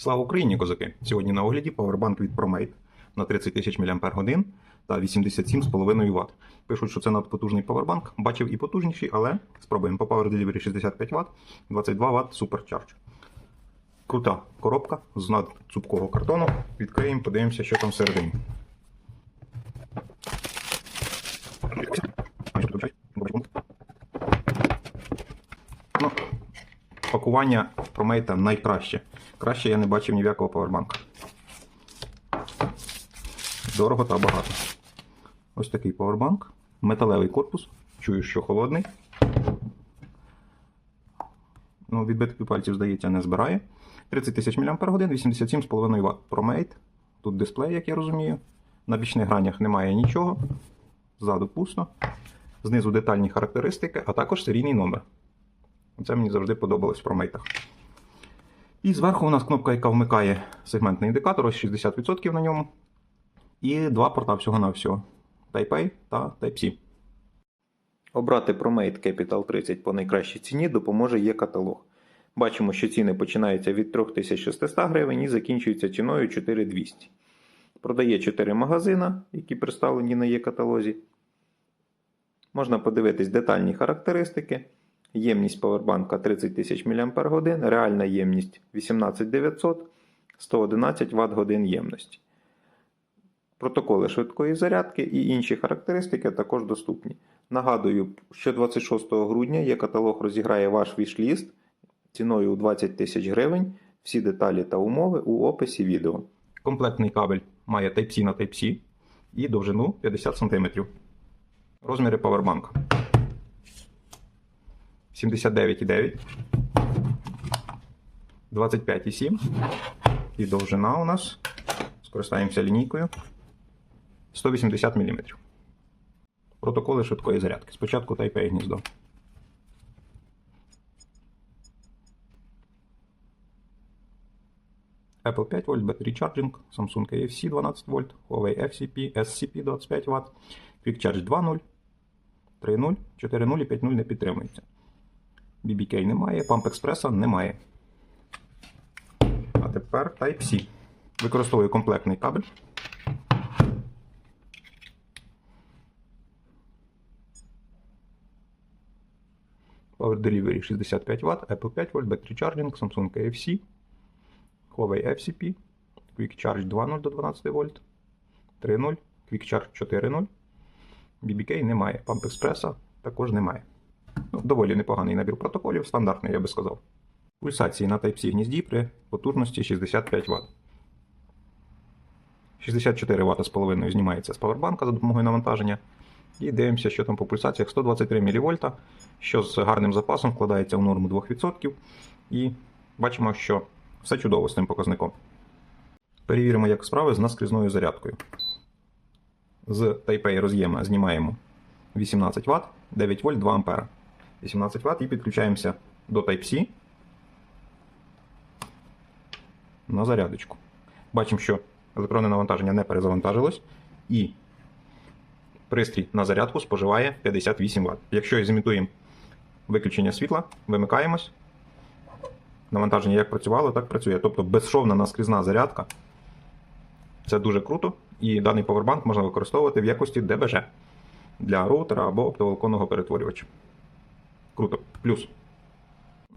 Слава Україні, козаки! Сьогодні на огляді Powerbank від ProMate на 30 тисяч мАч та 87,5 Вт. Пишуть, що це надпотужний Powerbank. Бачив і потужніший, але спробуємо. По Power Delivery 65 Вт, 22 Вт Supercharge. Крута коробка з надцупкого картону. Відкриємо, подивимося, що там всередині. Ну, пакування промейта найкраще. Краще я не бачив ні в якого павербанка. Дорого та багато. Ось такий павербанк. Металевий корпус. Чую, що холодний. Ну, відбитків пальців, здається, не збирає. 30 тисяч мАч, 87,5 Вт. Промейт. Тут дисплей, як я розумію. На бічних гранях немає нічого. Ззаду пусто. Знизу детальні характеристики, а також серійний номер. Це мені завжди подобалось в промейтах. І зверху у нас кнопка, яка вмикає сегментний індикатор, ось 60% на ньому. І два порта всього-навсього: Type-A та Type-C. Обрати ProMate Capital 30 по найкращій ціні допоможе є каталог. Бачимо, що ціни починаються від 3600 гривень і закінчуються ціною 4200. Продає 4 магазина, які представлені на є каталозі. Можна подивитись детальні характеристики. Ємність павербанка 30 тисяч мАч, реальна ємність 18900, 111 Вт годин ємності. Протоколи швидкої зарядки і інші характеристики також доступні. Нагадую, що 26 грудня є каталог розіграє ваш вішліст ціною у 20 тисяч гривень. Всі деталі та умови у описі відео. Комплектний кабель має Type-C на Type-C і довжину 50 см. Розміри павербанка. 79,9, 25,7 і довжина у нас, скористаємося лінійкою, 180 мм. Протоколи швидкої зарядки. Спочатку Type-A гніздо. Apple 5 вольт, Battery Charging, Samsung AFC 12 вольт, Huawei FCP, SCP 25 Вт, Quick Charge 2.0, 3.0, 4.0 і 5.0 не підтримується. BBK немає, Pump Express немає. А тепер Type-C. Використовую комплектний кабель. Power Delivery 65 Вт, Apple 5 вольт, Battery Charging, Samsung AFC, Huawei FCP, Quick Charge 2.0 до 12 вольт, 3.0, Quick Charge 4.0. BBK немає, Pump Express також немає. Доволі непоганий набір протоколів, стандартний, я би сказав. Пульсації на Type-C гнізді при потужності 65 Вт. 64 Вт з половиною знімається з павербанка за допомогою навантаження. І дивимося, що там по пульсаціях 123 мВ, що з гарним запасом вкладається в норму 2%. І бачимо, що все чудово з цим показником. Перевіримо, як справи з наскрізною зарядкою. З Type-A роз'єма знімаємо 18 Вт, 9 вольт 2 А. 18 Вт і підключаємося до Type-C на зарядочку. Бачимо, що електронне навантаження не перезавантажилось, і пристрій на зарядку споживає 58 Вт. Якщо зімітуємо виключення світла, вимикаємось. Навантаження як працювало, так працює. Тобто безшовна наскрізна зарядка. Це дуже круто, і даний повербанк можна використовувати в якості ДБЖ для роутера або оптоволоконного перетворювача. Круто. Плюс.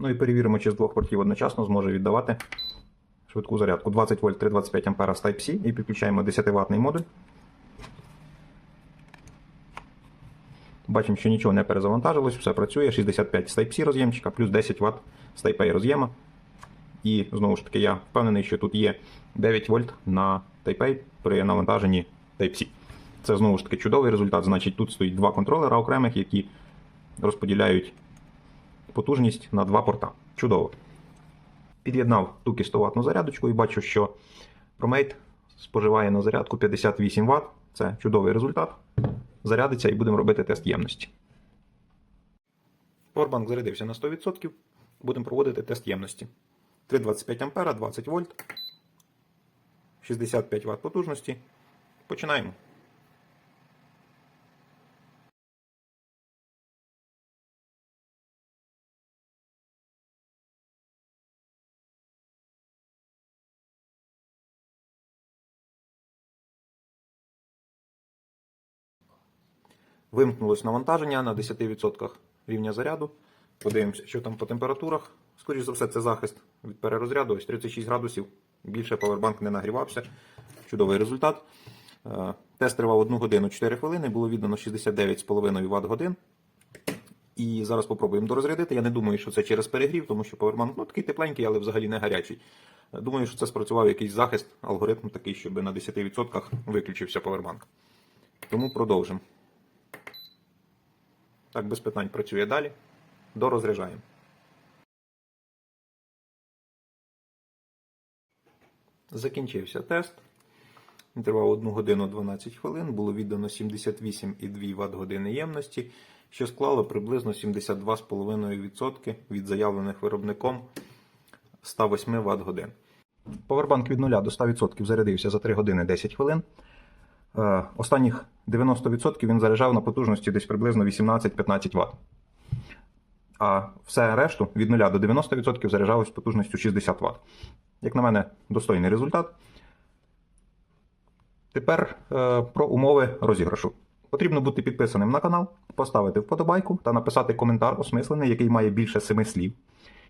Ну і перевіримо, чи з двох портів одночасно зможе віддавати швидку зарядку. 20 вольт 325 А з Type-C і підключаємо 10 ватний модуль. Бачимо, що нічого не перезавантажилось, все працює. 65 з Type-C роз'ємчика, плюс 10 Вт з Type-A роз'єма. І знову ж таки, я впевнений, що тут є 9 вольт на Type-A при навантаженні Type-C. Це знову ж таки чудовий результат. Значить, тут стоїть два контролера окремих, які розподіляють потужність на два порта. Чудово. Під'єднав ту 100 ватну зарядочку і бачу, що ProMate споживає на зарядку 58 Вт. Це чудовий результат. Зарядиться і будемо робити тест ємності. Powerbank зарядився на 100%. Будемо проводити тест ємності. 325 А, 20 вольт, 65 Вт потужності. Починаємо. Вимкнулось навантаження на 10% рівня заряду. Подивимося, що там по температурах. Скоріше за все, це захист від перерозряду. Ось 36 градусів. Більше павербанк не нагрівався. Чудовий результат. Е, Тест тривав 1 годину 4 хвилини, було віддано 69,5 Вт годин. І зараз попробуємо дорозрядити. Я не думаю, що це через перегрів, тому що павербанк ну, такий тепленький, але взагалі не гарячий. Е, Думаю, що це спрацював якийсь захист, алгоритм такий, щоб на 10% виключився павербанк. Тому продовжимо. Так, без питань працює далі. Дорозряджаємо. Закінчився тест. Тривав 1 годину 12 хвилин, було віддано 78,2 Вт години ємності, що склало приблизно 72,5% від заявлених виробником 108 Вт годин. Повербанк від 0 до 100% зарядився за 3 години 10 хвилин. Е, Останніх 90% він заряджав на потужності десь приблизно 18-15 Вт. А все решту від 0 до 90% заряджалось потужністю 60 Вт. Як на мене, достойний результат. Тепер е, про умови розіграшу. Потрібно бути підписаним на канал, поставити вподобайку та написати коментар осмислений, який має більше 7 слів.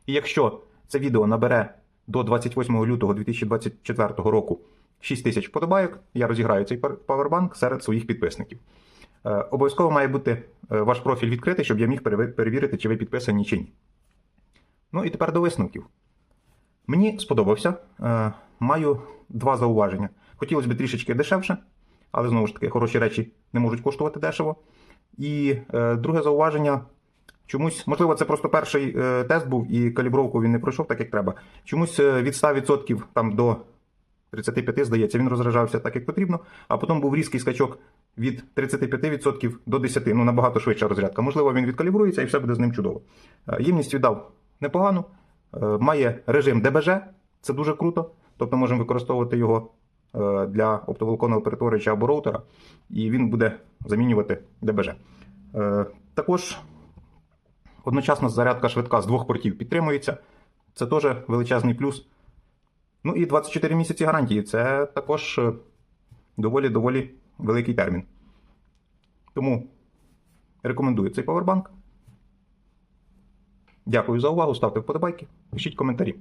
І якщо це відео набере до 28 лютого 2024 року 6 тисяч вподобайок, я розіграю цей павербанк серед своїх підписників. Е, Обов'язково має бути е, ваш профіль відкритий, щоб я міг перевірити, чи ви підписані чи ні. Ну і тепер до висновків. Мені сподобався. Е, Маю два зауваження. Хотілося б трішечки дешевше, але знову ж таки, хороші речі не можуть коштувати дешево. І друге зауваження. Чомусь, можливо, це просто перший тест був і калібровку він не пройшов так, як треба. Чомусь від 100% там до 35, здається, він розражався так, як потрібно, а потім був різкий скачок від 35% до 10%, ну набагато швидша розрядка. Можливо, він відкалібрується і все буде з ним чудово. Е, Ємність віддав непогану. Е, Має режим ДБЖ, це дуже круто. Тобто можемо використовувати його е, для оптоволоконного перетворювача або роутера, і він буде замінювати ДБЖ. Також одночасна зарядка швидка з двох портів підтримується. Це теж величезний плюс. Ну і 24 місяці гарантії це також е, доволі-доволі великий термін. Тому рекомендую цей павербанк. Дякую за увагу, ставте вподобайки, пишіть коментарі.